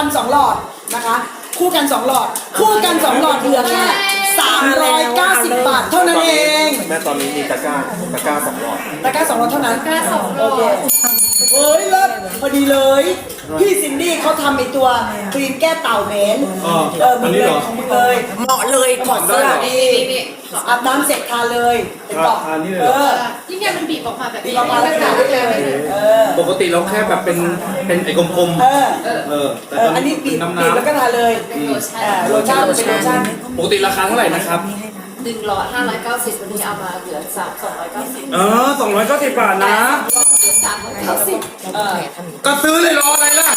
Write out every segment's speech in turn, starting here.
กันสองหลอดนะคะ คู่กันสองหลอด คู่กันสองหลอดเหลือแค่ 390 บาทเท่านั้นเองแม่ตอนนี้มีตะกร้าตะกร้าสองหลอดตะกร้าสองหลอดเท่านั้นกล้าสองโลโอเคเฮ้ยเลิศพอดีเลย พี่ซินดี้เขาทำไอตัวครีมแก้เต่าเหม็นอ๋อเออมึงอันนี้เลเหรยอของมึงเลยเหมาะเลยถอดเสื้อดีอาบน้ำเสร็จทานเลยเป็นบอกทานนี่เลยเอเหรออยิ่งใหญ่มันบีบออกมาแบบบีนี้บออกมาแล้วค่ะเออปกติเราแค่แบบเป็นเป็นไอ้กลมเออๆเออแต่เออตอันนี้บีบน้ำบีบแล้วก็น้ำทานเลยเป็นโลชั่นอ่าโลชั่นเป็นโลชั่นปกติราคาเท่าไหร่นะครับ หนึ่งหลอดห้าร้อยเก้าสิบวันนี้เอามาเหลือสามสองร้อยเก้าสิบเออสองร้อยเก้าสิบบาทนะเหลือสามร้อยเก้าสิบเออก็ซื้อเลยรออะไรล่ะ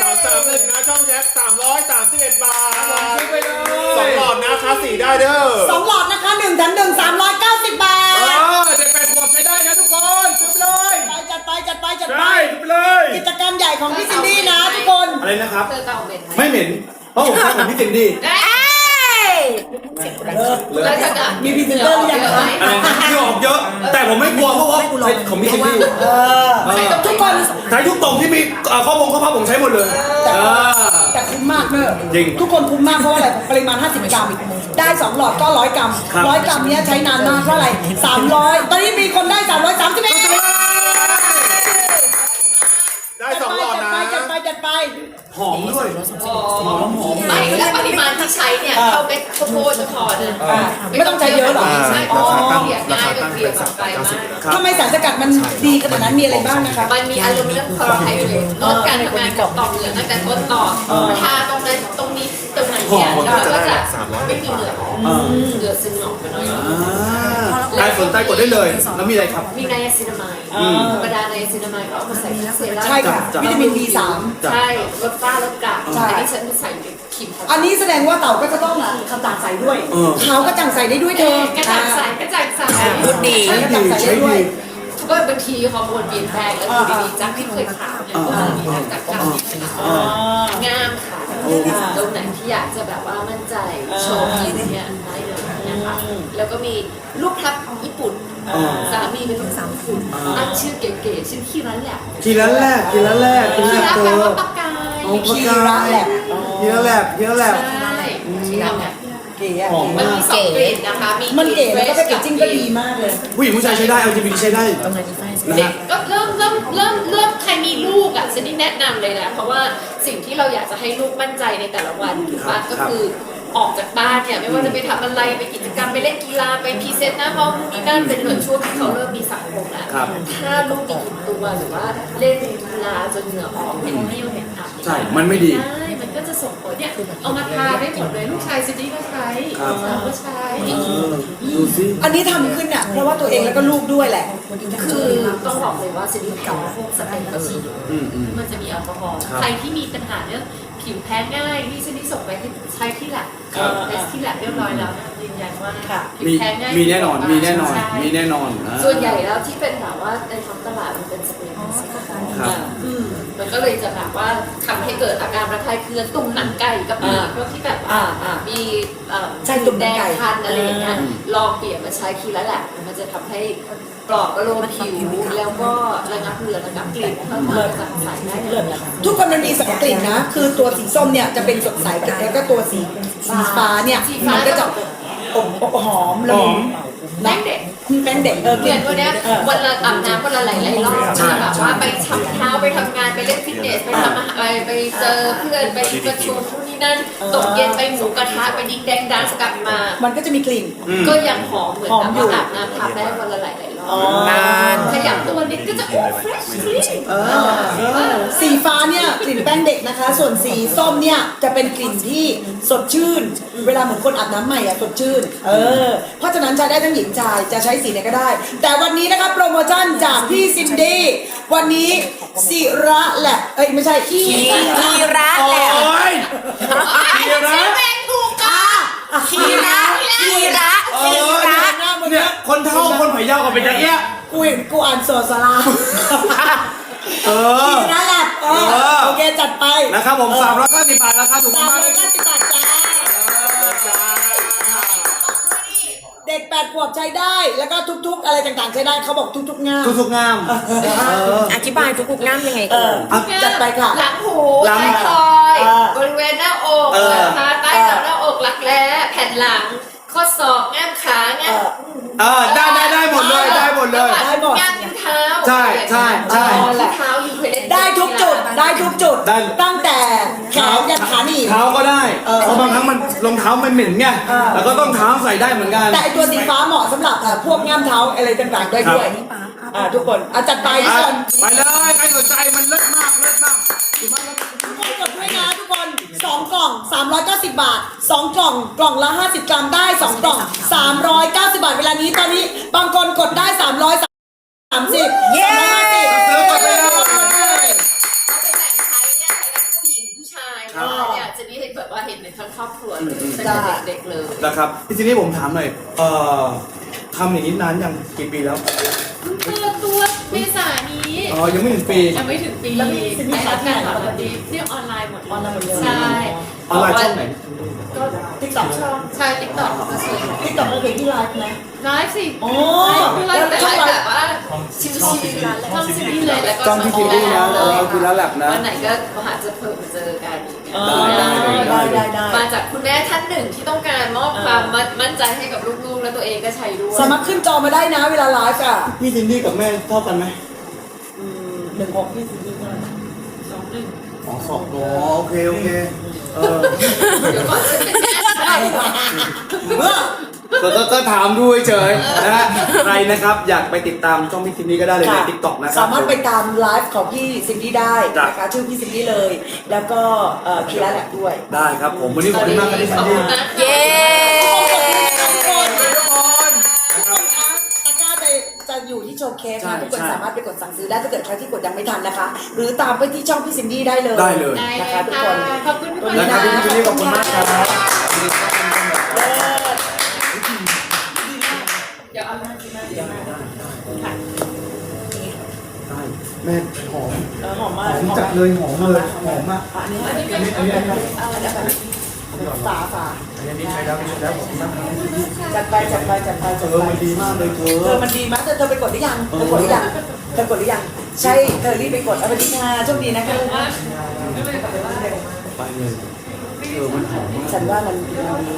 สามสามหนึ่งนะช่องแท็กสามร้อยสามสิบเอ็ดบาทซื้อไปเลยสองหลอดนะคลาสสีได้เด้อสองหลอดนะคะหนึ่งแถมหนึ่งสามร้อยเก้าสิบบาเอท อเด็กแปดขวบใช้ได้นะทุกคนซื้อไปเลยไปจัดไปจัดไปจัดไปใช่ซื้อไปเลย กิจกรรมใหญ่ของพี่ซินดี้นะทุกคน อะไรนะครับเธอเก่าเป็นไหมไม่เหม็นเพราะผมชอบของพี่ตินดี้ได้ เลิศแล้วถ้าเกิดมีพรีเซนเตอร์หรือยังคะอะไรนะที่ออกเยอะ แต่ผมไม่กลัวเพราะว่าใช้ของพี่ตินดี้เออทุกคนใช้ทุกตรงที่มีเอ่อข้อมูลข้อพับผมใช้หมดเลยเออแต่คุ้มมากเนอะจริงทุกคนคุ้มมากเพราะว่าอะไรปริมาณ 50 กรัมได้ 2 หลอดก็ 100 กรัมครับ100 กรัมเนี้ยใช้นานมากเพราะอะไร 300 ตอนนี้มีคนได้ 331 ไปจัดไปหอมด้วยไม่แล้วปริมาณที่ใช้เนี่ยเท่าเม็ดข้าวโพดจะพอนะอ่าไม่ต้องใช้เยอะหรอกใช่เพราะว่าเกลี่ยง่ายเป็นเกลี่ยกับไกลมากทำไมสารสกัดมันดีขนาดนั้นมีอะไรบ้างนะคะ มันมีอลูมิเนียมคลอไรด์เลยลดการทำงานของต่อมเหลืองตั้งแต่ต้นต่อทาตรงนั้นตรงนี้ตรงไหนเนี่ยเราก็จะไม่มีเหลืองเหลือซึมออกไปหน่อย ใครสนใจกดได้เลย แล้วมีอะไรครับ มีไนอาซินามายธรรมดาไนอาซินามายก็เอามาใส่ที่เซรั่มใช่ค่ะจ้ะ วิตามิน B3 ใช่ลดฝ้าลดกระใช่ อันนี้ฉันใส่ครีมอันนี้แสดงว่าเต่าก็จะต้องกระจ่างใสด้วยเออ ขาวกระจ่างใสได้ด้วยเธอกระจ่างใสกระจ่างใสพูดดีใช่กระจ่างใสได้ด้วยก็บางทีฮอร์โมนเปลี่ยนแปลงแล้วอยู่ดีๆจากที่เคยขาวเนี่ยก็มีการจากการที่ขาวงามค่ะตรงไหนที่อยากจะแบบว่ามั่นใจโชว์ผิวเนี่ยได้เลยนะ คะแล้วก็มีลูกทับญี่ปุ่นสามีเป็นลูกสาวญี่ปุ่นตั้งชื่อเก๋ๆชื่อขี้ร้านแหลกทีละแรกทีละแรกทีขี้ละรักเจแปลอว่าปากกายคีระแหละทีละแรกทีละแรกใช่ขี้รักเนี่ยเก๋อะหอมมันมีสองกลิ่นนะคะ มีมันเก๋แล้วก็แพคเกจจิ้งก็ดีมากเลย ผู้หญิงผู้ชายใช้ได้ LGBT ใช้ได้นะเด็กฮะก็เริ่มเริ่มเริ่มเริ่มใครมีลูกอะฉันนี่แนะนำเลยนะ เพราะว่าสิ่งที่เราอยากจะให้ลูกมั่นใจในแต่ละวันถูกปะก็คือ ออกจากบ้านเนี่ยไม่ว่าจะไปทำอะไรไปกิจกรรมไปเล่นกีฬาไปพรีเซนต์หน้าห้องนู่นนี่นั่นเป็นเหมือนช่วงที่เขาเริ่มมีสังคมแล้วครับ ถ้าลูกมีกลิ่นตัวหรือว่าเล่นกีฬาจนเหงื่อออกเป็นเมี่ยวเป็นอับใช่มันไม่ดี ใช่มันก็จะส่งผลเนี่ยเอามาทาได้หมดเลยลูกชายซินดี้ก็ใช้ครับ เราก็ใช้ เออดูสิ อันนี้ทำขึ้นอะเพราะว่าตัวเองแล้วก็ลูกด้วยแหละ คือต้องบอกเลยว่าซินดี้เก่าพวกสเต็ปฉีดอืมอืมมันจะมีแอลกอฮอล์ครับ ใครที่มีปัญหาเรื่อง ผิวแพ้ง่ายนี่ซินดี้ส่งไปที่ใช้ที่แลบครับเทสที่แลบเรียบร้อยแล้วนะยืนยันว่าค่ะ ผิวมีแพ้ง่ายมีแน่นอนมีแน่นอน ใช่มีแน่นอนอ่า ส่วนใหญ่แล้วที่เป็นแบบว่าในท้องตลาดมันเป็นสเปรย์สีขาวครับ อืมมันก็เลยจะแบบว่าทำให้เกิดอาการระคายเคืองตุ่มหนังไก่กับมีอ่าพวกที่แบบว่า อ่าอ่ามีเอ่อใช่ตุ่มหนัแดงงไก่คันอะไรอย่างเงี้ยอืม ลองเปลี่ยนมาใช้คีแล้วแหละ มันจะทำให้ปลอกประโลมผิว แล้วก็ระงับเหลือระงับกลิ่นเพิ่มความกระจ่างใสได้เลยค่ะทุกคนมันมีสองกลิ่นนะ คือตัวสีส้มเนี่ยจะเป็นสดใสแล้วก็ตัวสีสีฟ้าเนี่ยสีฟ้ามันก็จะอบอบหอมละมุนแป้งเด็ก แป้งเด็กเออเรียนวันเนี้ยเออวันละอาบน้ำวันละหลายๆรอบจะแบบว่าไปชับเท้าไปทำงานไปเล่นฟิตเนสไปทำอาหารไปไปเจอเพื่อนไปประชุมทุนนี่ นั่นตกเย็นไปหมูกระทะไปดิงแดงดันกลับมา มันก็จะมีกลิ่น ก็ยังหอมเหมือนหอมแบบอยู่ว่าอาบน้ำทำได้วันละหลายๆรอบนาน ขยับตัวนิดก็จะโอ้เฟรชคลีนสีฟ้าเนี่ยกลิ่นแป้งเด็กนะคะ ส่วนสีส้มเนี่ยจะเป็นกลิ่นที่สดชื่น เวลาเหมือนคนอาบน้ำใหม่อะสดชื่น เออ เพราะฉะนั้นใช้ได้ทั้งหญิงชายจะใช้สีไหนก็ได้ แต่วันนี้นะคะโปรโมชั่นจากพี่ซินดี้วันนี้สิระแหละเอ้ยไม่ใช่ที่คีระแหละโอ้ยเดี๋ยวนะแม่งถูกอะคีระคีระเอคีอระ เนี่ยคนเท่าคนไผ่ยาวกับเป็นอย่างเงี้ยกูเห็นกูอ่านโซสลาเออทีนั่นแหละเอเออโอเคจัดไปนะครับผมสามร้อยเก้าสิบบาทราคาถูกสามมากร้อยเก้าสิบบาทจ้าจ้า เด็กแปดดขวบใช้ได้ แล้วก็ทุกๆ อะไรต่างๆใช้ได้เขาบอกทุกๆงามทุกๆงามอธิบายทุกๆน้ำยังไงเอก่ออนจัดไปค่ะ หลังหูหลังใต้คอยเออบริเวณหน้าอกเออ นะคะใต้หน้าอกหลักแร้แผ่นหลัง ข้อศอกง่ามขาง่ามเออได้ได้ได้หมดเลยได้หมดเลย ได้หมดง่ามนิ้วเท้าใช่ใช่ใช่ อ๋อนิ้วเท้าอยู่เคยเล่นได้ทุกจุดได้ทุกจุดได้ตั้งแต่แขนยัน ขาหนีบ เท้าก็ได้เออ เพราะบางครั้งมันรองเท้ามันเหม็นไงเออแล้วก็ต้องเท้าใส่ได้เหมือนกัน แต่ไอตัวสีฟ้าเหมาะสำหรับเอ่อพวกง่ามเท้าอะไรต่างๆได้ด้วยอ่าทุกคนอะจัดไปทุกอะคนไปเลยใครสนใจมันเลิศมากเลิศมากทุกคนกดด้วยนะทุกคนสองกล่อง 390 บาทสองกล่องกล่องละ 50 กรัมได้สองกล่อง 390 บาทเวลานี้ตอนนี้บางคนกดได้330เย้ ทั้งครอบครัวเลยตั้งแต่เด็กๆเลยนะครับพี่ทีนี้ผมถามหน่อยเอ่อทำอย่างนี้นานยังกี่ปีแล้วเพิ่งเปิดตัวเมษายนนี้อ๋อยังไม่ถึงปี ยังไม่ถึงปีแล้วมีสินได้ค้ารับที่การไหนตอบรับดีเนี่ยออนไลน์หมดออนไลน์หมดเลยใช่ออนไลน์ช่องไหนก็ติ๊กต็อกใช่ติ๊กต็อกก็ใช่ติ๊กต็อกเราเคยที่ไลฟ์ไหมไลฟ์สิโอ้ไลฟ์คือไลฟ์แต่ไลฟ์แบบว่าชิวๆช่องซีรีส์เลยแล้วก็จองที่ทีวีนะแล้วเราคือแล้วแลบนะวันไหนก็อาจจะเพิ่มเจอกันอย่าง เงี้ยได้ได้ได้ได้ได้ได้มาจากคุณแม่ท่านหนึ่งที่ต้องการมอบความมั่นใจให้กับลูกๆ และตัวเองก็ใช้ด้วยสามารถขึ้นจอมาได้นะเวลาไลฟ์อะพี่ซินดี้กับแม่เท่ากันไหมหนึ่งหกพี่ซินดี้เท่าไหร่สองหนึ่งอ๋อสองอ๋อโอเคโอเคเออเดี๋ยวก่อนจะเป็นแม่ใช่เมื่อ ก็ก็ก็ถามดูเฉยๆนะฮะใครนะครับอยากไปติดตามช่องพี่ซินดี้ก็ได้เลยในทิกตอกนะครับ สามารถไปตามไลฟ์ของพี่ซินดี้ได้จ้ะนะคะชื่อพี่ซินดี้เลย แล้วก็เอ่อคีร่าแลบด้วย ได้ครับผมวันนี้ขอบคุณมากครับพี่ซินดี้ เย้ทุกคนทุกคนทุกคนคะตะกร้าจะจะอยู่ที่โชว์เคสใช่นะทุกคนใช่ สามารถไปกดสั่งซื้อได้ถ้าเกิดใครที่กดยังไม่ทันนะคะ หรือตามไปที่ช่องพี่ซินดี้ได้เลยได้เลยได้นะเลยคะทุกค่ะคน ขอบคุณทุกคน นะครับพี่ซินดี้ขอบคุณมากครับ เดี๋ยวเอาหน้าที่หน้าเดี๋ยวหน้า ได้ แม่หอมเออหอมมาหกอมจัดเลยหอมเลยหอมมากอันนี้อันนี้เป็นอันนี้อันนี้เอาอันนี้ฝาฝาอันนี้ใช้แล้วใช้แล้วผมมากครับจัดไปจัดไปจัดไปเอจัดอไปมันดีมากเลยเธเธออมันดีมากเธอเธอไปกดหรือยังเธอกดหรือยังเธอกดหรือยังใช่เธอรีบไปกดเอาไปดีค่ะโชคดีนะคะไม่เป็นไรว่าไปเลยเออมันหอมมากฉันว่ามันมันมี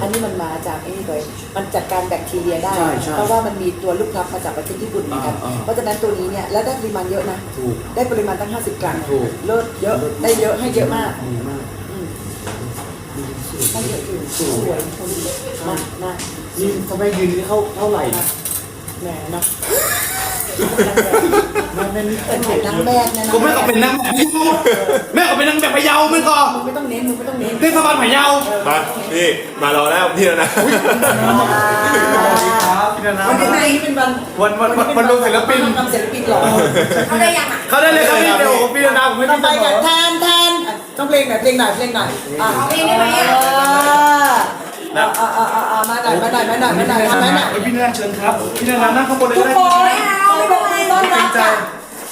อันนี้มันมาจากไอ้นี่เลยมันจัดการแบคทีเรียได้ ใช่ใช่เพราะว่ามันมีตัวลูกพลับมาจากประเทศญี่ปุ่นเหมือนกันอ่าอ่า เพราะฉะนั้นตัวนี้เนี่ยแล้วได้ปริมาณเยอะนะ ถูก ได้ปริมาณตั้ง 50 กรัมถูก เลิศเยอะได้เยอะให้เยอะมากดีมากให้เยอะอยู่สวยมากมากนี่เขาไม่ยืนนี่เท่าเท่าไหร่นะ แหมเนาะ แม่แม่นี่เป็นแผนนางแบกนะนะก็แม่ก็เป็นนางแบบพะเยาแม่ก็เป็นนางแบบพะเยาไม่ก็มึงไม่ต้องเน้นมึงไม่ต้องเน้นเทศบาลพะเยามาพี่มารอแล้วพี่แล้วนะครับพี่นานาวันนี้เป็นวันวันวันวันวันลงศิลปินนำศิลปินหรอเขาได้ยังอะเขาได้เลยครับพี่เดี๋ยวพี่นานาผมไม่ต่ต้อองไปไปกันแทนแทนต้องเพลงหน่อยเพลงหน่อยเพลงหน่อยอะเพลงได้ไหม อะอ่าอ่าอ่าอ่ามาหน่อยมาหน่อยมาหน่อยมาหน่อยทำมาหน่อยพี่นานาเชิญครับ พี่นานานั่งข้างบนเลยทุกได้คนขอให้บอกมือต้อนรับจ้ะ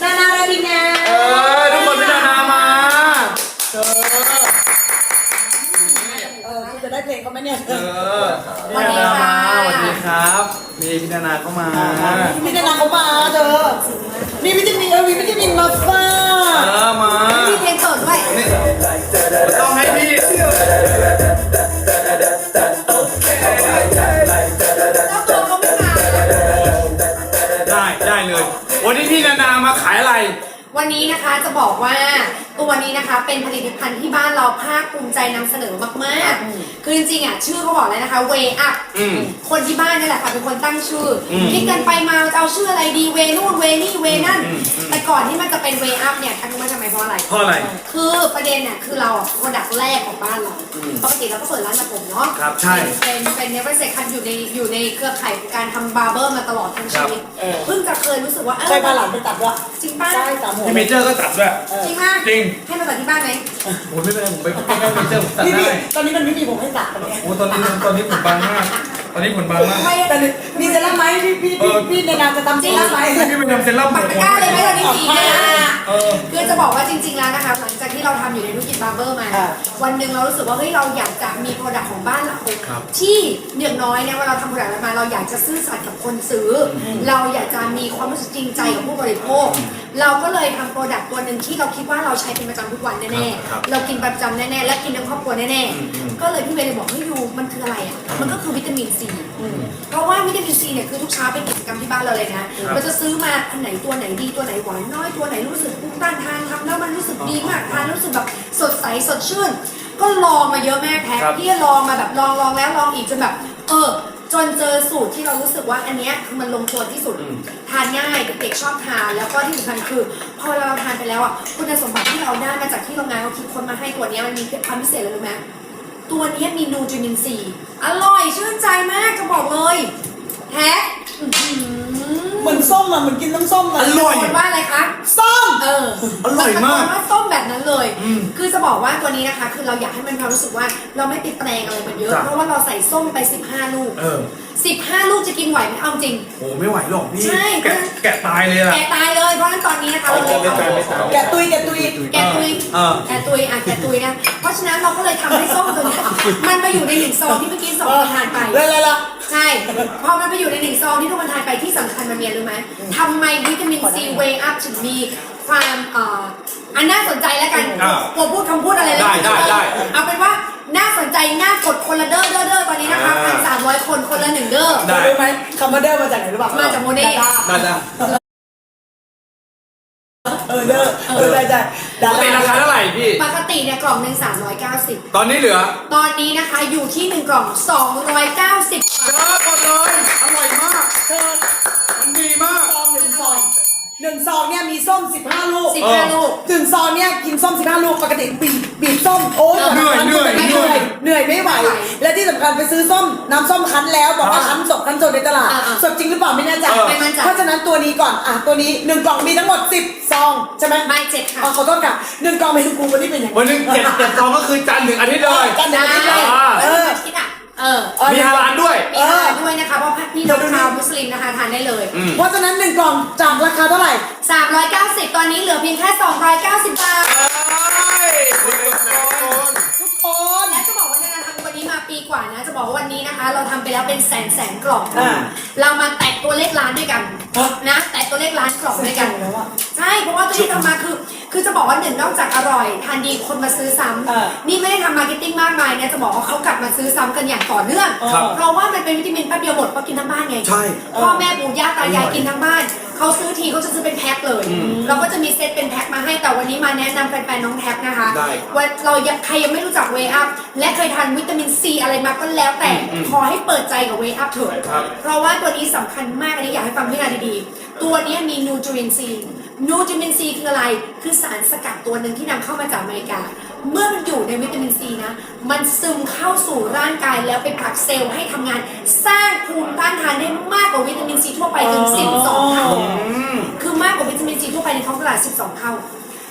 นานาลาดินาเออทุกคนพี่นานามาเออเออคุณจะได้เพลงเขาไหมเนี่ยเออพี่นานามาสวัสดีครับนี่พี่นานาเข้ามาพี่นานาเขามาเธอมีวิตามินเออมีวิตามินมาฟ้าเออมามีเพลงเปิดด้วยนี่ต้องให้ วันนี้พี่นานามาขายอะไร วันนี้นะคะจะบอกว่าตัวนี้นะคะเป็นผลิตภัณฑ์ที่บ้านเราภาคภูมิใจนำเสนอมาก ๆ คือจริงๆอะชื่อเขาบอกเลยนะคะ Way Up อืมคนที่บ้านนี่แหละค่ะเป็นคนตั้งชื่ออมคิดกันไปมาจะเอาชื่ออะไรดีเวนู่นเวนี่เวนั่นอืมอืม แต่ก่อนที่มันจะเป็น Way Up เนี่ย เพราะอะไร เพราะอะไร คือประเด็นน่ะคือเราอะโปรดักต์แรกของบ้านเราอืมปกติเราก็เปิดร้านตัดผมเนาะครับใช่เป็นเป็นเป็นเนเวอร์เซ็คัอยู่ในอยู่ในเครือข่ายการทำบาร์เบอร์มาตลอดทั้งชีวิตเออ เพิ่งจะเคยรู้สึกว่าเออใช่พาหลานไปตัดวะจริงป่ะใช่สามหัวพี่เมเจอร์ก็ตัดด้วย จริงป่ะจริง ให้มาตัดที่บ้านไหมโอ้ยไม่เป็นไรผมไปใกล้ๆเมเจอร์ผมตัดพี่ได้ตอนนี้มันไม่มีผมให้ตัดเลยโอ้ตอนนี้ตอนนี้ผมบางมาก ตอนนี้ผลบางมากไม่แต่มีเซรั่มไหมพี่พี่พี่พี่ในนามจะทำเซรั่มไหมพี่ไปทำเซรั่มปักตะกร้าเลยไหมตอนนี้สีเนี่ยเออคือจะบอกว่าจริง ๆ แล้วนะคะหลังจากที่เราทำอยู่ในธุรกิจบาร์เบอร์มา วันหนึ่งเรารู้สึกว่าเฮ้ยเราอยากจะมีโปรดักต์ของบ้านเราครับที่อย่างน้อยเนี่ยเวลาเราทำโปรดักต์มาเราอยากจะซื่อสัตย์กับคนซื้ออเราอยากจะมีความรู้สึกจริงใจกับผู้บริโภค เราก็เลยทำโปรดักต์ตัวหนึ่งที่เราคิดว่าเราใช้เป็นประจำทุกวันแน่ครับๆเรากินประจำแน่ๆและกินทั้งครอบครัวแน่ๆก็เลยพี่เวย์เลยบอกเฮ้ยยูมันคืออะไรอะมันก็คือวิตามินซีเพราะว่าวิตามินซีเนี่ยคือทุกเช้าเป็นกิจกรรมที่บ้านเราเลยนะเราจะซื้อมาอันไหนตัวไหนดีตัวไหนหวานน้อยตัวไหนรู้สึกภูมิต้านทานทำแล้วมันรู้สึกดีมากทานแล้วรู้สึกแบบสดใสสดชื่น ก็ลองมาเยอะแม่แท็กครับ พี่ลองมาแบบลองลองแล้วลองอีกจนแบบเออ จนเจอสูตรที่เรารู้สึกว่าอันเนี้ยคือมันลงตัวที่สุด ทานง่ายเด็กๆชอบทาน แล้วก็ที่สำคัญคือ พอเราทานไปแล้วอะคุณสมบัติที่เราได้มาจากที่โรงงานเขาคิดค้นมาให้ตัวเนี้ยมันมีความพิเศษเลยรู้ไหมตัวเนี้ยมีนูทริมินซีอร่อยชื่นใจมากจะบอกเลยแท็กอื้อหือ เหมือนส้มอะเหมือนกินน้ำส้มอะอร่อยคนว่าอะไรคะ ส้ม เอออร่อยมากนว่าต้มแบบนั้นเลยคือจะบอกว่าตัวนี้นะคะ คือเราอยากให้มันความรู้สึกว่าเราไม่ติดแปลงอะไรมันเยอะ จ้ะ เพราะว่าเราใส่ส้มไป 15 ลูก เออ15 ลูกจะกินไหวไหมเอาจริงโอ้ไม่ไหวหรอกพี่ใช่ แกะแกะตายเลยอะแกะตายเลย เพราะฉะนั้นตอนนี้นะคะเราเลยไม่ตายไม่ตายแกะตุยแกะตุย แกะตุยเออ แกะตุยอะแกะตุยนะ เพราะฉะนั้นเราก็เลยทำให้ส้มตัวเนี้ยมันมาอยู่ในหนึ่งซองที่เมื่อกี้สองคนทานไปเลยเลยละใช่พอมันไปอยู่ในหนึ่งซองที่ทุกคนทานไปที่สำคัญมันมีอะไรรู้ไหมทำไมวิตามินซีเวอัพถึงมีความเอ่ออันน่าสนใจแล้วกันอ่ากลัวพูดคำพูดอะไรเลยได้ได้ได้ เอาเป็นว่าน่าสนใจน่ากดคนละเด้อเด้อเด้อตอนนี้นะคะอ่าพันสามร้อยคนคนละหนึ่งเด้อ ได้ รู้ไหมคำว่าเดอร์มาจากไหนรู้ป่ะมาจากโมเน่ ดาได้ได้เออเดอร์เออได้ได้ดา ปกติราคาเท่าไหร่พี่ ปกติเนี่ยกล่องหนึ่งสามร้อยเก้าสิบตอนนี้เหลือตอนนี้นะคะอยู่ที่หนึ่งกล่องสองร้อยเก้าสิบเจอหมดเลยอร่อยมากเธอมันดีมาก ซองหนึ่งซอง หนึ่งซองเนี่ยมีส้ม 15 ลูกสิบห้าลูก หนึ่งซองเนี่ยกินส้ม 15 ลูกปกติบีบบีบส้มโอ้ยเหนื่อยเหนื่อยไม่เหนื่อย เหนื่อยไม่ไหวไม่ไหว และที่สำคัญไปซื้อส้มน้ำส้มคั้นแล้วบอกว่าอ่าคั้นสดคั้นสดในตลาด อ่าอ่าสดจริงหรือเปล่าไม่แน่ใจ เออไม่มั่นใจ เพราะฉะนั้นตัวนี้ก่อนอะตัวนี้หนึ่งกล่องมีทั้งหมด 10 ซองใช่ไหมไม่เจ็ดค่ะ อ๋อขอโทษค่ะหนึ่งกล่องเมนูกูวันนี้เป็นยังไงวันหนึงเจ็ดเจ็ดซองก็คือจันทร์ถึงอาทิตย์เลยกันได้ได้อ่าเออ เลยอืมเพราะฉะนั้นหนึ่งกล่องจากราคาเท่าไหร่ 390 ตอนนี้เหลือเพียงแค่ 290 บาท ทุกคน และจะบอกว่าในการทำวันนี้มาปีกว่านะ จะบอกว่าวันนี้นะคะ เราทำไปแล้วเป็นแสนแสนกล่อง อ่าเรามาแตะตัวเลขล้านด้วยกันฮะ นะ แตะตัวเลขล้านกล่องด้วยกันแล้วอะใช่ เพราะว่าตัวที่ทำมาคือ คือจะบอกว่าหนึ่งนอกจากอร่อยทานดีคนมาซื้อซ้เออำนี่ไม่ได้ทำมาร์เก็ตติ้งมากมายนะจะบอกว่าเขากลับมาซื้อซ้ำกันอย่างต่อเนื่องครับ เพราะว่ามันเป็นวิตามินแป๊บเดียวหมดเพราะกินทั้งบ้านไงใช่ พ่อแม่ปู่ย่าตายายกินทั้งบ้านเขาซื้อทีเขาจะซื้อเป็นแพ็คเลยเราก็จะมีเซตเป็นแพ็คมาให้แต่วันนี้มาแนะนำแฟนๆน้องแท็กนะคะได้ครับ ว่าเรายังใครยังไม่รู้จักเวอัพและเคยทานวิตามินซีอะไรมาก็แล้วแต่ขอให้เปิดใจกับเวอัพเถอะ ครับ เพราะว่าตัวนี้สำคัญมากอันนี้อยากให้ฟังพี่นาดีๆ ตัวนี้มีนูทรินซี นูทรินซีคืออะไร คือสารสกัดตัวหนึ่งที่นำเข้ามาจากอเมริกา เมื่อมันอยู่ในวิตามินซีนะ มันซึมเข้าสู่ร่างกายแล้วไปผลักเซลล์ให้ทำงาน สร้างภูมิต้านทานได้มากกว่าวิตามินซีทั่วไปถึง 12 เท่า คือมากกว่าวิตามินซีทั่วไปในท้องตลาด 12 เท่า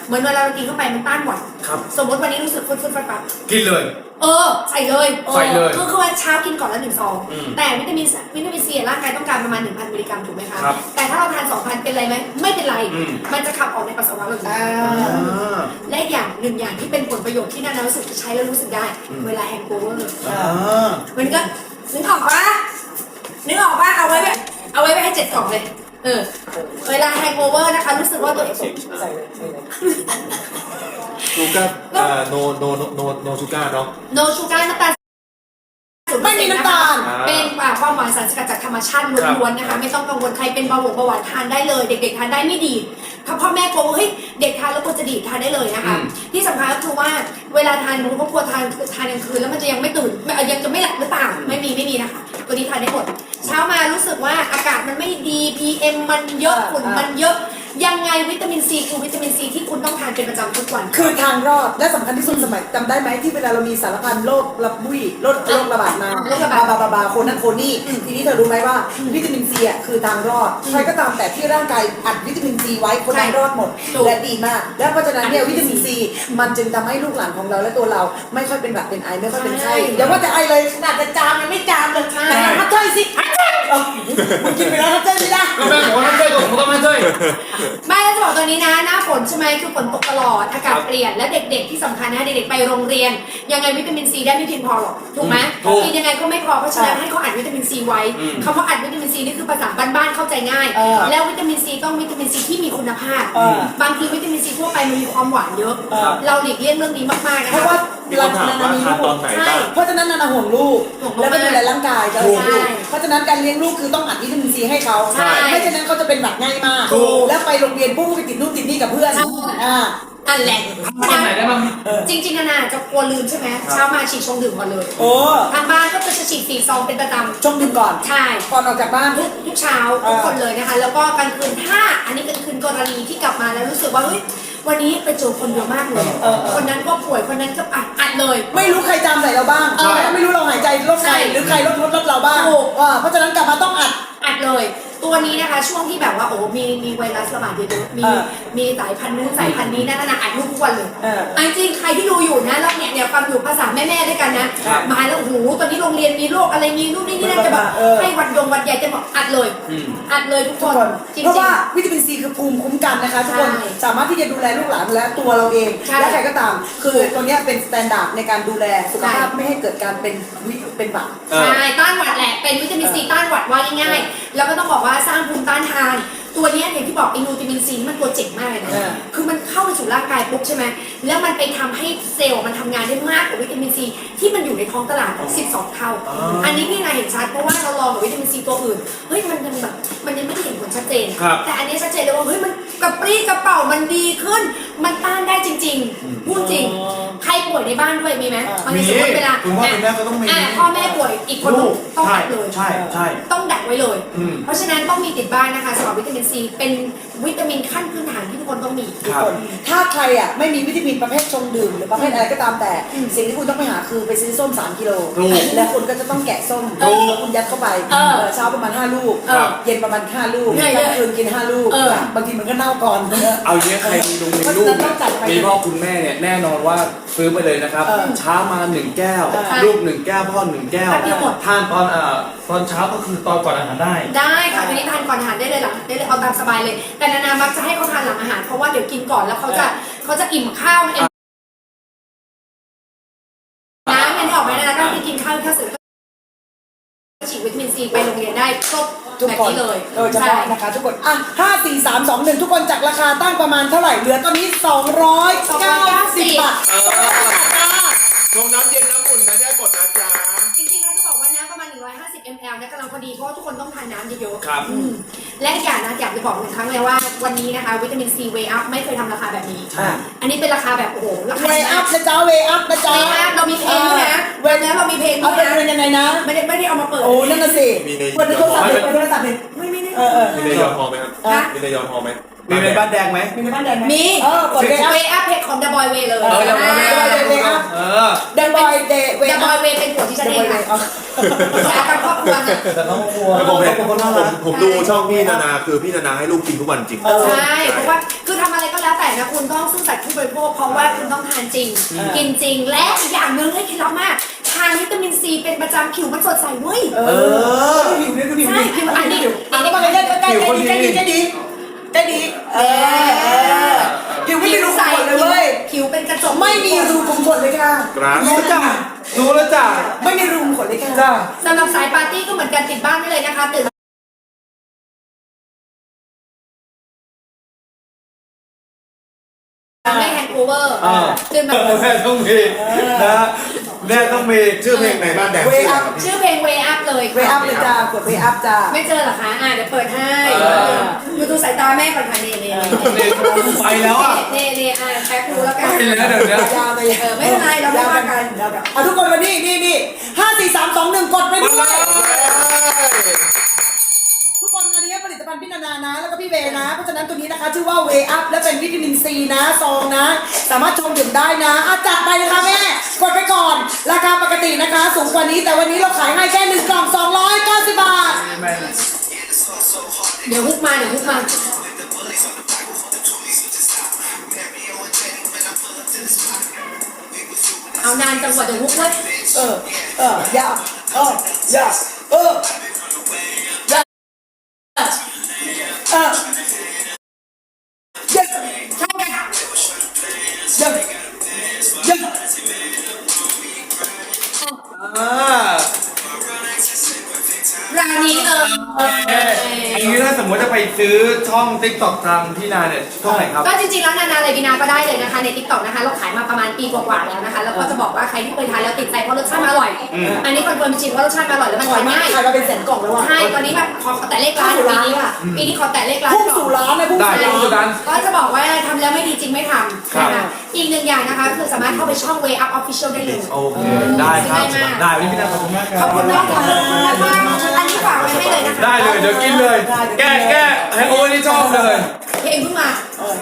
เหมือนเวลาเรากินเข้าไปมันต้านหวัดครับ สมมติวันนี้รู้สึกฟุดฟุดฟัดฟัดกินเลย เออ ใส่เลยใส่เลยคือคือวันเช้ากินก่อนละหนึ่งซองอืมแต่วิตามินวิตามินซีร่างกายต้องการประมาณ 1,000มิลลิกรัมถูกไหมคะ ครับแต่ถ้าเราทาน 2,000 เป็นไรไหมไม่เป็นไร อืม มันจะขับออกในปัสสาวะเราอยู่อ่าอ่าและอีกอย่างหนึ่งอย่างที่เป็นผลประโยชน์ที่นานารู้สึกจะใช้แล้วรู้สึกได้เวลาแฮงโกเวอร์ อ่า มันก็นึกออกปะนึกออกปะเอาไว้แบบเอาไว้ไว้ให้เจ็ดกล่องเลย เออ เวลาแฮงโอเวอร์นะคะ รู้สึกว่าตัวเองใส่เลยใส่เลย ชูการ์อ่าโนโนโนโนชูการ์เนาะ โนชูการน้ำตาล ไม่มีน้ำตาลเป็นอ่าความหวานสารสกัดจากธรรมชาติล้วนๆนะคะไม่ต้องกังวลใครเป็นเบาหวานเบาหวานทานได้เลย เด็กๆทานได้ไม่ดีถ้าพ่อแม่กลัวว่าเฮ้ยเด็กทานแล้วกลัวจะดีดทานได้เลยนะคะอืมที่สำคัญก็คือว่าเวลาทานหนูก็กลัวทานทานกลางคืนแล้วมันจะยังไม่ตื่นไม่เอ่อยังจะไม่หลับหรือเปล่าไม่มีไม่มีนะคะตัวนี้ทานได้หมดเช้ามารู้สึกว่าอากาศมันไม่ดี PM มันเยอะอ่าฝุ่นอ่ามัมันเยอะยังไงวิตามินซีคือวิตามิน เป็นประจำทุกวันคือทางรอดและสำคัญที่สุดสมัยจำได้ไหมที่เวลาเรามีสารพันโรคระบุยโรคโรคระบาดมาโรคระบาดบาบาบาโคนนั่นโคนนี่ทีนี้เธอรู้ไหมว่าวิตามินซีอะคือทางรอดใครก็ตามแต่ที่ร่างกายอัดวิตามินซีไว้คนนั้นรอดหมดถูกและดีมาก และเพราะฉะนั้นเนี่ยวิตามินซีมันจึงทำให้ลูกหลานของเราและตัวเรา ไม่ค่อยเป็นหวัดเป็นไอไม่ค่อยเป็นไข้อย่าว่าแต่ไอเลยขนาดจะจามยังไม่จามเลยใช่แต่ฮัทเจ้ยสิ มึงกินไปแล้วฮัทเจ้ยไม่ได้ก็แม่บอกว่าน้ำเจ้ยกับผมก็ไม่เจ้ยไม่แล้วจะบอกตัวนี้นะ หน้าฝนใช่ไหมคือฝนตกตลอด อากาศเปลี่ยน และเด็กๆที่สำคัญนะเด็กๆไปโรงเรียน ยังไงวิตามินซีได้ไม่เพียงพอหรอก ถูกไหมกินยังไงก็ไม่พอ เพราะฉะนั้นให้เขาอัดวิตามินซีไว้คำว่าอัดวิตามินซีนี่คือภาษาบ้านๆเข้าใจง่าย แล้ววิตามินซีต้องวิตามินซีที่มีคุณภาพ บางทีวิตามินซีทั่วไปมันมีความหวานเยอะ เราหลีกเลี่ยงเรื่องนี้มากๆนะเพราะว่า มีคนถามว่าทานตอนไหนใช่บ้าง เพราะฉะนั้นนานาห่วงลูกห่วงแล้วก็ดูแลร่างกายจะห่วงลูกใช่เพราะฉะนั้นการเลี้ยงลูกคือต้องอัดวิตามินซีให้เขาใช่ไม่ฉะนั้นเขาจะเป็นหนักง่ายมากถูกแล้วไปโรงเรียนปุ๊บก็ไปติดนู่นติดนี่กับเพื่อนใช่อ่าอันแหละทำไหนได้บ้างจริงๆนานาจะกลัวลืมใช่ไหมเช้ามาฉีดชงดื่มก่อนเลยโอ้ทางบ้านก็จะฉีดสี่ซองเป็นประจำชมดื่มก่อนใช่ก่อนออกจากบ้านทุกทุกเช้าเออทุกคนเลยนะคะ แล้วก็กลางคืนถ้าอันนี้กลางคืนกรณีที่กลับมาแล้วรู้สึกว่าเฮ้ย วันนี้ไปเจอคนเยอะมากเลยเออเออ คนนั้นก็ป่วยคนนั้นก็อัดอัดเลย ไม่รู้ใครจามใส่เราบ้างใช่แล้วไม่รู้เราหายใจรถใครใช่หรือใครรถรถรถเราบ้างถูกอ่าเพราะฉะนั้นกลับมาต้องอัด อัดเลย ตัวนี้นะคะ ช่วงที่แบบว่าโอ้มีมีไวรัสระบาดเยอะๆมีเออมีสายพันธุ์นู้นสายพันธุ์นี้นะนานาอัดลูกทุกวันเลยเอออันจริงใครที่ดูอยู่นะแล้วเนี่ยเนี่ยฟังอยู่ภาษาแม่ๆด้วยกันนะครับมาแล้วโอ้โหตอนนี้โรงเรียนมีโรคอะไรมีนู่นนี่นี่นั่นจะแบบเออ ให้วัดยงวัดใหญ่จะบอกอัดเลยอัดเลยทุกคทุกนคนจริงเพราะๆว่าวิตามินซีคือภูมิคุ้มกันนะคะทุกคนใช่สามารถที่จะดูแลลูกหลานและตัวเราเอง ใช่และใครก็ตาม คือตัวเนี้ยเป็นสแตนดาร์ดในการดูแลสุขภาพใช่ ไม่ให้เกิดการเป็นวิเป็นหวัดเออ ใช่ต้านหวัดแหละเป็นวิตามินซีต้านหวัดว่าง่ายๆแล้วก็ต้องบอกว่าสร้างภูมิต้านทาน ตัวเนี้ยอย่างที่บอกอินูติมินซีมันตัวเจ๋งมากเลยนะ เออ คือมันเข้าไปสู่ร่างกายปุ๊บใช่ไหม แล้วมันไปทำให้เซลล์มันทำงานได้มากกว่าวิตามินซีที่มันอยู่ในท้องตลาด12 เท่า อันนี้พี่นายเห็นชัดเพราะว่าเราลองกับวิตามินซีตัวอื่น เฮ้ยมันยังแบบมันยังไม่ได้เห็นผลชัดเจน ครับ แต่อันนี้ชัดเจนเลยว่าเฮ้ยมันกระปรี้กระเป๋ามันดีขึ้นมันต้านได้จริงๆพูดจริง ใครป่วยในบ้านด้วยมีไหมบางทีสมมติเวลาคุณพ่อคุณแม่ก็ต้องมีะพ่อแม่ป่วยอีกคนต้องต้องใช่ดักเลยใช่ใช่ต้องดักไว้เลยอืมเพราะฉะนั้นต้องมีติดบ้านนะคะสำหรับวิตามินซีเป็นวิตามินขั้นพื้นฐานที่ทุกคนต้องมีทุกคนถ้าใครอะไม่มีวิตามินประเภทชงดื่มหรือประเภทอะไรก็ตามแต่อืมสิ่งที่คุณต้องไปหาคือไปซื้อส้ม 3 กิโลถูกแล้วคุณก็จะต้องแกะส้มถูกแล้วคุณยัดเข้าไปเออเออเช้าประมาณ 5 ลูกเออเย็นประมาณ 5 ลูกเหนื่อยกเลยลางคืนกิน 5 ลูกเออบางทีมันก็เน่าก่อนเอาเนี้ยใครมีลุงมีลูกเนี่ยมีพ่อคุณแม่เนี่ยแน่นอนว่าซื้อไปเลยนะครับเออเช้ามาหนึ่งแก้วใช่ลูกหนึ่งแก้วพ่อหนึ่งแก้วแป๊บเดียวหมด ทานตอนเอ่อตอนเช้าก็คือตอนก่อนอาหารได้ ได้ค่ะทีนี้ทานก่อนอาหารได้เลยหลังได้เลยเอาตามสบายเลย แต่นานามักจะให้เขาทานหลังอาหารเพราะว่าเดี๋ยวกินก่อนแล้วเขาจะเขาจะอิ่มข้าวเอ็มน้ำเนี่ยนึกออกไหมนานาก็คือกินข้าวแค่สื่อฉีดวิตามิน ซีไปโรงเรียนได้ครบทุกแบบคนนี้เลยโดยเฉใช่ พาะนะคะทุกคนอะห้าสี่สามสองหนึ่งทุกคนจากราคาตั้งประมาณเท่าไหร่เหลือตอนนี้สองร้อยเก้าสิบบาทลงน้ำเย็นน้ำ ml เนี่ยกำลังพอดีเพราะว่าทุกคนต้องทานน้ำเยอะๆครับอืมและอีกอย่างนะอยากจะบอกหนึ่งครั้งเลยว่าวันนี้นะคะวิตามินซีเวอัพไม่เคยทำราคาแบบนี้ อะอันนี้เป็นราคาแบบโอ้โหราคาเวอัพนะจ๊ะเวอัพนะจ๊ะ เวอัพเรามีเพลงด้วยนะเววันนี้เรามีเพลงด้เอาวยเป็นนะเรื่องยังไงนะ ไม่ได้ไม่ได้เอามาเปิดโอ้นั่นน่ะสิมีใน เปิดในโทรศัพท์ดิเปิดในโทรศัพท์ดิไม่ไม่ได้ เออเออ มีในยอมพอไหมครับฮะมีในยอมพอไหม มีในบ้านแดงไหมมีในบ้านแดงไหมมีเออเปิดเวอัพเวอัพเพลงของ The Boy Way เลย เออ The Boy Way เออเดอะบอยเดย์เว The อัพ Boy Way เป็นผัวที่ฉันเองค่ะเอาอยากกับครอบครัวค่ะ แต่ต้องกลัวแต่ผมเห็นบางคนน่าผรัมกผมดูช่องพี่นานาคือพี่นานาให้ลูกกินทุกวันจริงเออใช่เพราะว่าคือทำอะไรก็แล้วแต่นะคุณต้องซื่อสัตย์ผู้บริโภคเพราะว่าคุณต้องทานจริง กินจริงและอีกอย่างหนึ่งให้เคล็ดลับมากทานวิตามินซีเป็นประจำผิวมันสดใสเว้ยเออดูผิวนี่ดูผิวใช่ผิวอันนี้อะก็มาเลยใกล้ใกล้ใกล้ดีใกล้ดี ใกล้ดีเออเออผิวไม่มีรูขุมขนเลยเว้ยผิวเป็นกระจกไม่มีรูขุมขนเลยค่ะครับรู้จ้ะรู้แล้วจ้ะไม่มีรูขุมขนเลยค่ะจ้ะสำหรับสายปาร์ตี้ก็เหมือนกันติดบ้านได้เลยนะคะตื่นไม่แฮงโอเวอร์อ่าตื่นแบบแม่ต้องมีนะฮะแม่ต้องมีชื่อเพลงในบ้านแดงเวอัพชื่อเพลง Way Up เลยเวอัพเลยจ้ากดเวอัพจ้าไม่เจอเหรอคะอ่าเดี๋ยวเปิดให้เออดูดูสายตาแม่ก่อนค่ะนี่นี่นี่ไปแล้วอะนี่นี่อ่าแป๊บดูแล้วกันไปแล้วเดี๋ยวเนี้ยยาวไปเออไม่เป็นไรเราไม่ว่ากันยาวไปอะทุกคนมานี่นี่นี่ห้าสี่สามสองหนึ่งกดไปด้วยทุกคนอันนี้ผ ลิตภัณฑ์พี่นานานะ แล้วก็พี่เวนะ เพราะฉะนั้นตัวนี้นะคะ ชื่อว่า Way Up และเป็นวิตามินซีนะซองนะ สามารถชงดื่มได้นะอาจัดไปนะคะแม่ กดไปก่อน ราคาปกตินะคะ สูงกว่านี้แต่วันนี้เราขายให้แค่หนึ่งกล่อง290บบาท เดี๋ยวฮุกมาเดี๋ยวฮุกมา เอานานจังกว่าจะฮุกเว้ย เออ เออย่าเออย่าเออ อ ร้านนี้เลยอันนี้ถ้าสมมติจะไปซื้อช่องติ๊กต็อกทางพี่นาเนี่ยช่องไหนครับ ก็จริงๆแล้วนานาเลยบีนาก็ได้เลยนะคะในทิกตอกนะคะ เราขายมาประมาณปีกว่าๆแล้วนะคะ แล้วก็จะบอกว่าใครที่เคยทานแล้วติดใจเพราะรสชาติมันอร่อย อืม อันนี้คอนเฟิร์มจริงๆว่ารสชาติมันอร่อยแล้วมันขอทายนมากง่ายขายมาเป็นแสนกล่องแล้วอะ ใช่ตอนนี้แบบขอขอแต่เลขร้านพุ่งสู่ปีร้านนี้อะปีนี้ขอแต่เลขร้านพุ่งสู่ร้านเลยพุ่งได้สู่พุ่งสู่ร้านร้าน ก็จะบอกว่าทำแล้วไม่ดีจริงไม่ทำนะคะอีกหนึ่งอย่างนะคะคือสามารถเข้าไปช่อง Way Up Official ได้เลย โอเค ได้ครับง่ายมากได้วันนี้พี่นาขอบคุณมากคขรัอบบคุณมากค่ะแล้วก็อันนี้ฝากไว้ให้เลยนะคะได้เลยเดี๋ยวกินเลย แก้แก้ให้โอ้ยนี่ชอบเลย เพลงเพิ่งมา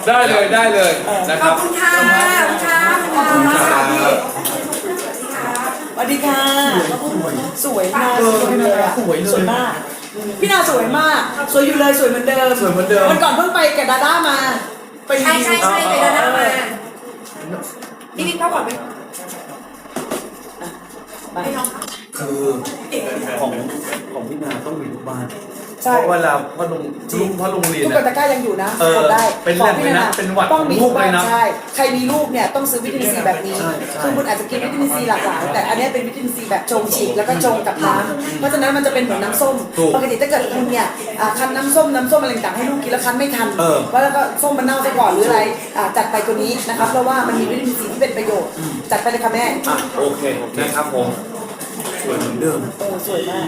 ได้เลยได้เลยนะขคอรับบคุณค่ะ ขอบคุณค่ะขอบคุณค่ะสวัสดีค่ะ สวยมากสวยเลยอะสวยเลยสวยมาก พี่นาสวยมาก สวยอยู่เลยสวยเหมือนเดิมสวยเหมือนเดิม วันก่อนเพิ่งไปกับดาด้ามา ไปรีใช่วิวใช่ใช่ไปแล้วนะมาพี่บิ๊กเข้าก่อนไหมไปไม่ลอง คือของของพี่นาต้องมีทุกบ้าน ใช่เพราะเวลาพ่อลุงลุงพ่อลุงเรียนทุกอะคนตะกร้ายังอยู่นะเออทำได้เป็นของแบบพี่เลยนะเป็นหวัดต้องมีของลูกเลยนะใช่ใครมีลูกเนี่ยต้องซื้อวิตามินซีแบบนี้ใช่ใช่ คือคุณอาจจะกินวิตามินซีหลากหลายแต่อันเนี้ยเป็นวิตามินซีแบบชงฉีกแล้วก็ชงกับน้ำเพราะฉะนั้นมันจะเป็นเหมือนน้ำส้มถูกปกติถ้าเกิดคุณเนี่ยอ่าคั้นน้ำส้มน้ำส้มอะไรต่างๆให้ลูกกินแล้วคั้นไม่ทันเออ ว่าแล้วก็ส้มมันเน่าไปก่อนหรืออะไรอ่าจัดไปตัวนี้นะครับเพราะว่ามันมีวิตามินซีที่เป็นประโยชน์จัดไปเลยค่ะแม่อะโอเคนะครับผมสวยเหมือนเดิมเออสวยมาก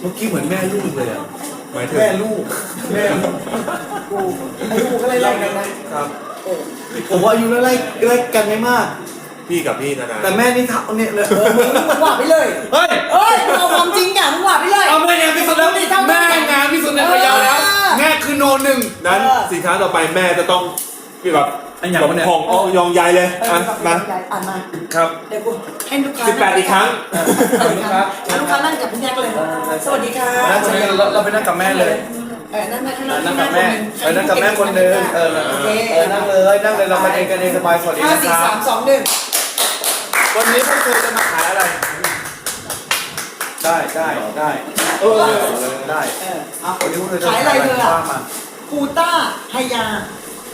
เมื่อกี้เหมือนแม่ลูกเลยอะ หมายถึงแม่ลูกแม่ลูกกูอายุก็ไล่ๆกันนะครับเออผมว่าอายุไล่ไล่กันไม่มาก พี่กับพี่นานาแต่แม่นี่ทักเนี่ยเลยเออมึงมึงหวาไปเลยเฮ้ยเอ้ยมึงเอาความจริงอะมึงหวาไปเลยเอาแม่งานที่สุดแล้วแม่งานที่สุดในพะเยาแล้วเออแม่คือโนหนึ่งนั้นเออสินค้าต่อไปแม่จะต้องพี่แบบ อันอย่างวะเนี่ยของอ๋อยองใยเลยเอออะมามาอ่านมาครับ เดี๋ยวกูให้ลูกค้าสิบแปดอีกครั้ง ให้ลูกค้าให้ลูกค้านั่งกับพี่แน็กเลย สวัสดีค่ะนั่งตรงนี้เราเราไปนั่งกับแม่เลย เออนั่งนั่งเออนั่งกับแม่เออนั่งกับแม่คนหนึงเออเออนั่งเลยนั่งเลยเราไปเองกันเองสบายสวัสดีห้านะคสี่รัสาบมสองหนึ่ง วันนี้พวกเธอจะมาขายอะไร ได้ได้ได้เออได้เออเอาวันนี้พวกเธอจะขายอะไรเธอว่าอะมา กูต้าไฮยา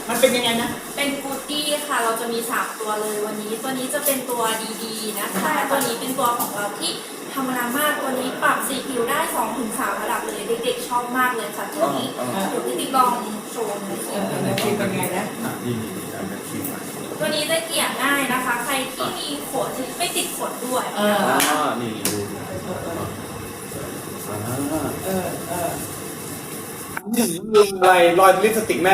มันเป็นยังไงนะ เป็นกูดดี้ค่ะ เราจะมี 3 ตัวเลยวันนี้ ตัวนี้จะเป็นตัวดีๆนะคะ ตัวนี้เป็นตัวของเราที่ธรรมดามาก ตัวนี้ปรับสีผิวได้2-3ถึง3ระดับเลย เด็กๆชอบมากเลยค่ะ ตัวนี้เดี๋ยวพี่ติ๊กลองโชว์หน่อยเออมันเป็นยังไงนะตัวนี้จะเกลี่ยง่ายนะคะ ใครที่มีขนไม่ติดขนด้วยเอออ่านี่ดูเออเอออะไรรอยลิปสติกแม่